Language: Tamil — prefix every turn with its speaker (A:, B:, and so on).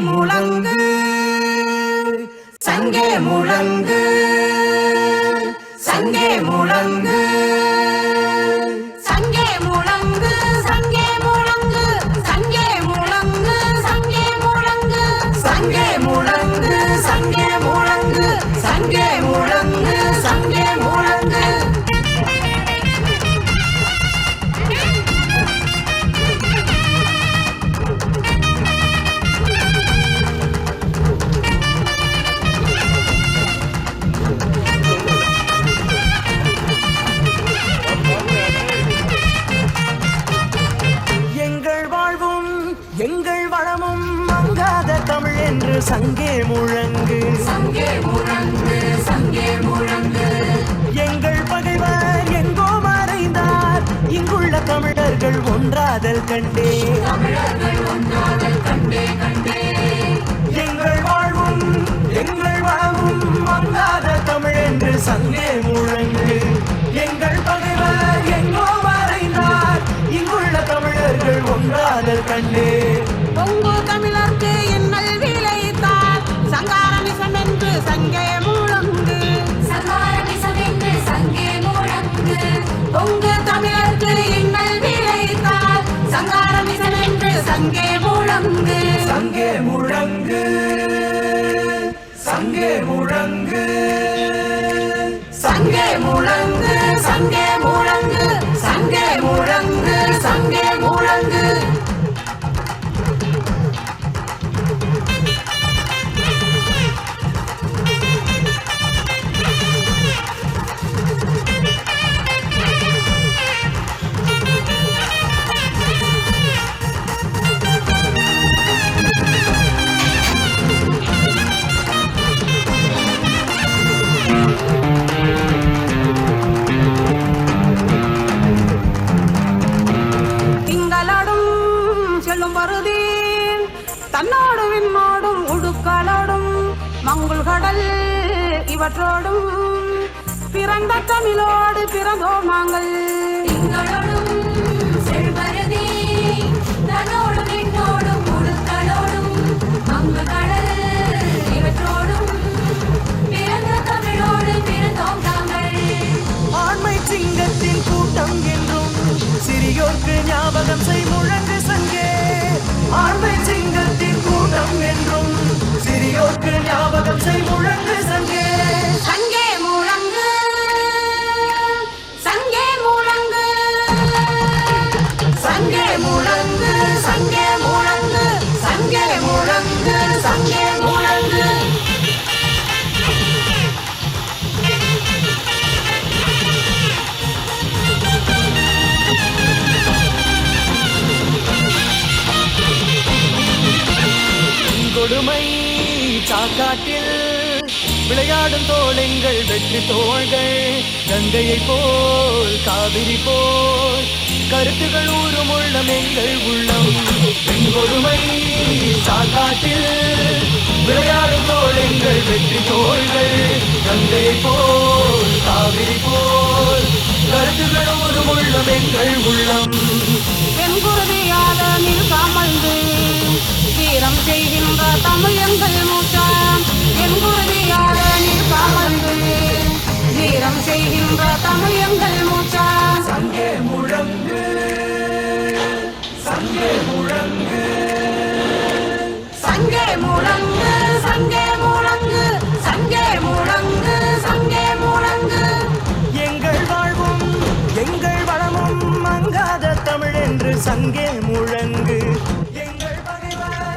A: முழங்கு சங்கே முழங்கு
B: சங்கே முழங்கு சங்கே முழங்கு. சங்கே முழங்கு சங்கே முழங்கு.
A: எங்கள் பகைவர் எங்கோ மறைந்தார். இங்குள்ள தமிழர்கள் ஒன்றாதல் கண்டே.
B: தமிழர்கள் ஒன்றாதல் கண்டே கண்டே.
A: எங்கள் வாழ்வும் எங்கள் வளமும் மங்காத தமிழ் என்று சங்கே முழங்கு. எங்கள் பகைவர் எங்கோ மறைந்தார். இங்குள்ள தமிழர்கள் ஒன்றாதல் கண்டே.
C: சங்கே முழங்கு
B: சங்கே முழங்கு
C: சங்கே முழங்கு பாடல் இவற்றோடும் பிறந்த தமிழோடு பிறந்தோம் நாங்கள்.
A: கொடுமை சாக்காட்டில் விளையாடும் தோழங்கள் வெற்றி தோள்கள் கங்கையை போல் காவிரி போல் கருத்துகள் ஊறும் உள்ளம் எங்கள் உள்ளம். பெண்கொடுமை சாக்காட்டில் விளையாடும் தோழங்கள் வெற்றி தோள்கள் கங்கையை போல் காவிரி போல் கருத்துகள் ஊறும் உள்ளம் எங்கள் உள்ளம்.
C: வெண்குருதியாக நிற்காமல்து வீரம் செய்கின்ற தமிழ் எங்கள் செய்கின்ற தமிழ்